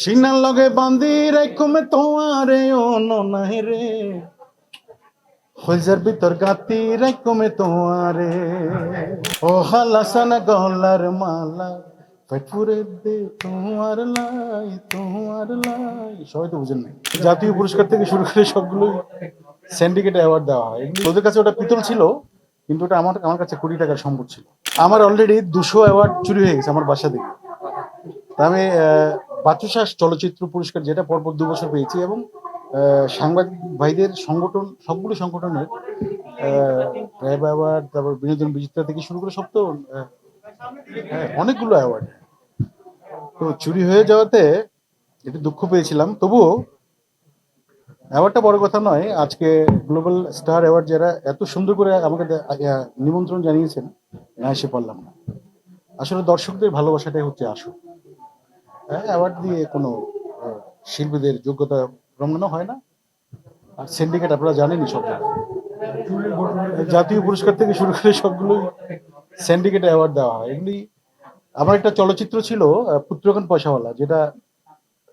সিনার লগে বান্ধি রেখমে তোমারে অন নাই রে। হইজার ভিতর গাতি রেখমে তোমারে। ও হালাসান গলার মালা পেটপুরে দে তোমার লাই তোমার লাই। সবাই তো বুঝেন নাই। জাতীয় পুরস্কার থেকে শুরু করে সবগুলোই সিন্ডিকেট অ্যাওয়ার্ড দেওয়া হয়। তোদের কাছে ওটা পিতল ছিল, কিন্তু ওটা আমার আমার কাছে কোটি টাকার সম্পদ ছিল। আমার অলরেডি দুশো অ্যাওয়ার্ড চুরি হয়ে গেছে আমার বাসা থেকে। তা আমি আহ, চলচ্চিত্র পুরস্কার যেটা পরপর দু বছর পেয়েছি এবং সাংবাদিক ভাইদের সংগঠন সবগুলো সংগঠনের র্যাব অ্যাওয়ার্ড তারপর বিনোদন বিচিত্রা থেকে শুরু করে সব তো হ্যাঁ অনেকগুলো অ্যাওয়ার্ড। তো চুরি হয়ে যাওয়াতে একটু দুঃখ পেয়েছিলাম। তবুও অ্যাওয়ার্ডটা বড় কথা নয় আজকে গ্লোবাল স্টার অ্যাওয়ার্ড যারা এত সুন্দর করে আমাকে নিমন্ত্রণ জানিয়েছেন না এসে পারলাম না। আসলে দর্শকদের ভালোবাসাটাই হচ্ছে আসল। হ্যাঁ অ্যাওয়ার্ড দিয়ে কোনো শিল্পীদের যোগ্যতা রঙানো হয় না। আর সিন্ডিকেট আপনারা জানেনই সব। জাতীয় পুরস্কার থেকে শুরু করে সবগুলোই সিন্ডিকেট অ্যাওয়ার্ড দেওয়া হয়। এগুলি আমার একটা চলচ্চিত্র ছিল পুত্রগণ পয়সাওয়ালা, যেটা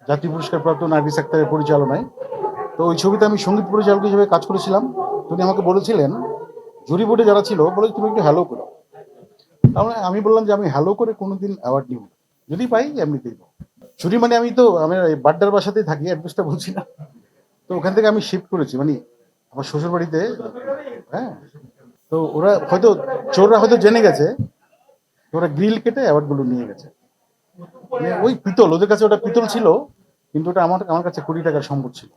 জাতীয় পুরস্কার প্রাপ্ত নার্গিস আক্তারের পরিচালনায়। তো ওই ছবিতে আমি সংগীত পরিচালক হিসেবে কাজ করেছিলাম। তিনি আমাকে বলেছিলেন, জুরি বোর্ডে যারা ছিল, বলে তুমি একটু হ্যালো করো। তাহলে আমি বললাম যে, আমি হ্যালো করে কোনোদিন অ্যাওয়ার্ড নিব যদি পাই, এমনিতেই পাবো চুরি মানে আমি তো, আমি বাড্ডার বাসাতেই থাকি, অ্যাড্রেসটা বলছি না। তো ওখান থেকে আমি শিফট করেছি মানে আমার শ্বশুর বাড়িতে হ্যাঁ। তো ওরা হয়তো, চোররা হয়তো জেনে গেছে, ওরা গ্রিল কেটে অ্যাওয়ার্ডগুলো নিয়ে গেছে। মানে ওই পিতল, ওদের কাছে ওটা পিতল ছিল, কিন্তু ওটা আমার আমার কাছে কোটি টাকার সম্পদ ছিল।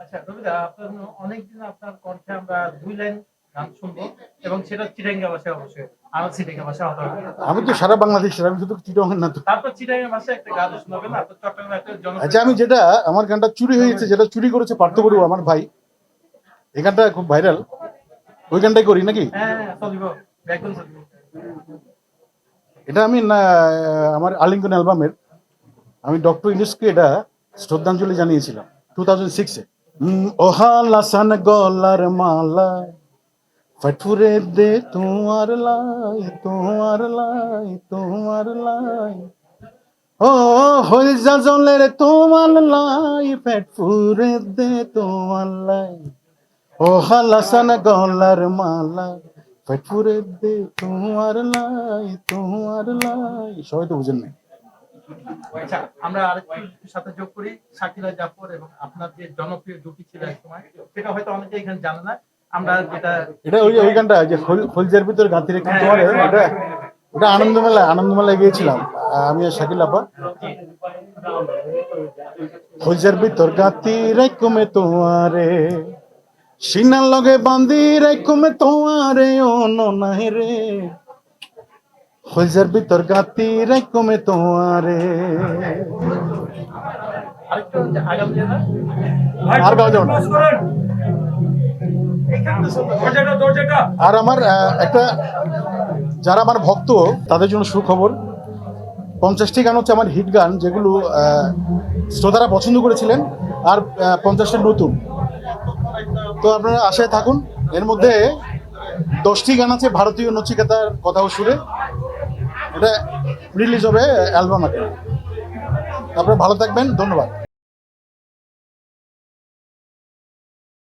আচ্ছা রবিদা আপনার অনেকদিন আপনার কণ্ঠে আমরা দুই লাইন গান শুনব এবং সেটা চিটাঙ্গা ভাষায় অবশ্যই আমার চিটাঙ্গা ভাষা হতে হবে। আমি তো সারা বাংলাদেশের আমি শুধু চিটংয়ের না তো। তারপর চিটাঙ্গা ভাষায় একটা গান শোনাবেন আপনার চট্টগ্রাম একটা জনপ্রিয় আচ্ছা আমি যেটা আমার গানটা চুরি হয়েছে যেটা চুরি করেছে পার্থ বড়ুয়া আমার ভাই। এই গানটা খুব ভাইরাল। ওই গানটাই করি নাকি? হ্যাঁ হ্যাঁ চলিব একদম এটা আমি না আমার আলিঙ্গন অ্যালবামের আমি ডক্টর ইউনুসকে এটা শ্রদ্ধাঞ্জলি জানিয়েছিলাম টু থাউজেন্ড সিক্সে। ওহালা সান গলার মালা ফটফুরে দে তোমার লাই তোমার লাই তোমার লাই। ও হইল যা জলের তোমার লাই ফটফুরে দে তোমার লাই। ও, হালাসান গলার মালা ফটফুরে দে তোমার লাই তোমার লাই। সবাই তো বুঝেন নাই। আচ্ছা আমরা আরেকটু সাথে যোগ করি শাকিলা জাফর এবং আপনার যে জনপ্রিয় জুটি ছিল এক সময়, সেটা হয়তো অনেকে এখানে জানে না। আমরা যেটা এটা ওই ওই গানটা যে হল- হলজার ভিতর গাঁথি রেখে তোমার ওটা ওটা আনন্দমেলা আনন্দমেলায় গিয়েছিলাম। আমি আর শাকিল আপা হলজার ভিতর গাঁথি রেখমে তোমারে সিনার লগে বান্ধি রেখমে তোমারে অন নাই রে। হলজার ভিতর গাঁথি রেখমে তোমারে। আর গাওয়া যাবে না। আর আমার একটা, যারা আমার ভক্ত, তাদের জন্য সুখবর। পঞ্চাশটি গান হচ্ছে আমার হিট গান, যেগুলো শ্রোতারা পছন্দ করেছিলেন, আর পঞ্চাশটা নতুন। তো আপনারা আশায় থাকুন, এর মধ্যে দশটি গান আছে ভারতীয় নচিকেতার কথাও সুরে। এটা রিলিজ হবে অ্যালবাম আকারে। আপনারা ভালো থাকবেন, ধন্যবাদ।